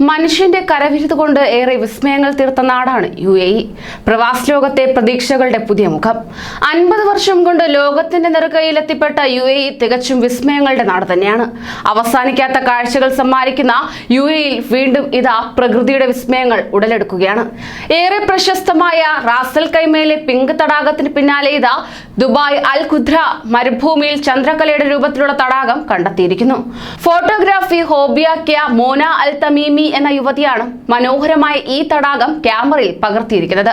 മനുഷ്യന്റെ കരവിരുത് കൊണ്ട് ഏറെ വിസ്മയങ്ങൾ തീർത്ത നാടാണ് യു എ ഇ. പ്രവാസ ലോകത്തെ പ്രതീക്ഷകളുടെ പുതിയ മുഖം. അൻപത് വർഷം കൊണ്ട് ലോകത്തിന്റെ നെറുകയിലെത്തിപ്പെട്ട യു എ ഇ തികച്ചും വിസ്മയങ്ങളുടെ നാട് തന്നെയാണ്. അവസാനിക്കാത്ത കാഴ്ചകൾ സമ്മാനിക്കുന്ന യു എ ഇൽ വീണ്ടും ഇതാ പ്രകൃതിയുടെ വിസ്മയങ്ങൾ ഉടലെടുക്കുകയാണ്. ഏറെ പ്രശസ്തമായ റാസൽ കൈമയിലെ പിങ്ക് തടാകത്തിന് പിന്നാലെ ഇതാ ദുബായ് അൽ ഖുദ്ര മരുഭൂമിയിൽ ചന്ദ്രകലയുടെ രൂപത്തിലുള്ള തടാകം കണ്ടെത്തിയിരിക്കുന്നു. ഫോട്ടോഗ്രാഫി ഹോബിയാക്കിയ മോന അൽ തമീമി എന്ന യുവതിയാണ് മനോഹരമായ ഈ തടാകം ക്യാമറയിൽ പകർത്തിയിരിക്കുന്നത്.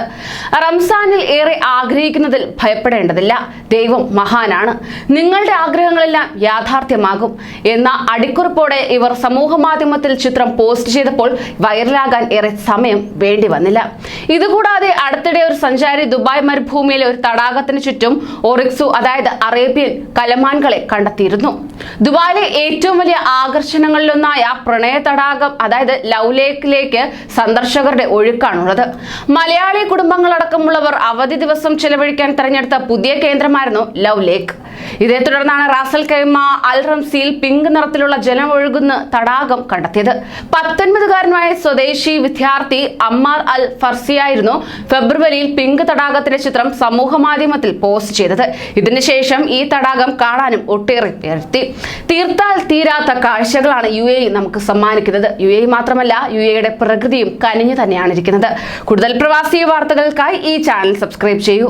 റംസാനിൽ ഏറെ ആഗ്രഹിക്കുന്നതിൽ ഭയപ്പെടേണ്ടതില്ല. ദൈവം മഹാനാണ്. നിങ്ങളുടെ ആഗ്രഹങ്ങളെല്ലാം യാഥാർത്ഥ്യമാകും. എന്ന അടിക്കുറിപ്പോടെ ഇവർ സമൂഹ മാധ്യമത്തിൽ ചിത്രം പോസ്റ്റ് ചെയ്തപ്പോൾ വൈറലാകാൻ ഏറെ സമയം വേണ്ടി വന്നില്ല. ഇതുകൂടാതെ അടുത്തിടെ ഒരു സഞ്ചാരി ദുബായ് മരുഭൂമിയിലെ ഒരു തടാകത്തിന് ചുറ്റും ഒറിക്സു അതായത് അറേബ്യൻ കലമാൻകളെ കണ്ടെത്തിയിരുന്നു. ദുബായിലെ ഏറ്റവും വലിയ ആകർഷണങ്ങളിലൊന്നായ പ്രണയ തടാകം അതായത് ലവ് ലേക്കിലേക്ക് സന്ദർശകരുടെ ഒഴുക്കാണുള്ളത്. മലയാളി കുടുംബങ്ങളടക്കമുള്ളവർ അവധി ദിവസം ചെലവഴിക്കാൻ തെരഞ്ഞെടുത്ത പുതിയ കേന്ദ്രമായിരുന്നു ലവ് ലേക്ക്. ഇതേ തുടർന്നാണ് റാസൽ കൈമ അൽ റംസിയിൽ പിങ്ക് നിറത്തിലുള്ള ജലം ഒഴുകുന്ന തടാകം കണ്ടെത്തിയത്. പത്തൊൻപതുകാരനായ സ്വദേശി വിദ്യാർത്ഥി അമ്മാർ അൽ ഫർസിയായിരുന്നു ഫെബ്രുവരിയിൽ പിങ്ക് തടാകത്തിന്റെ ചിത്രം സമൂഹ മാധ്യമത്തിൽ പോസ്റ്റ് ചെയ്തത്. ഇതിനുശേഷം ഈ തടാകം കാണാനും ഒട്ടേറെ പേരെത്തി. തീർത്താൽ തീരാത്ത കാഴ്ചകളാണ് യു എ നമുക്ക് സമ്മാനിക്കുന്നത്. യു എ മാത്രമല്ല യു എയുടെ പ്രകൃതിയും കനിഞ്ഞു തന്നെയാണ് ഇരിക്കുന്നത്. കൂടുതൽ പ്രവാസി വാർത്തകൾക്കായി ഈ ചാനൽ സബ്സ്ക്രൈബ് ചെയ്യൂ.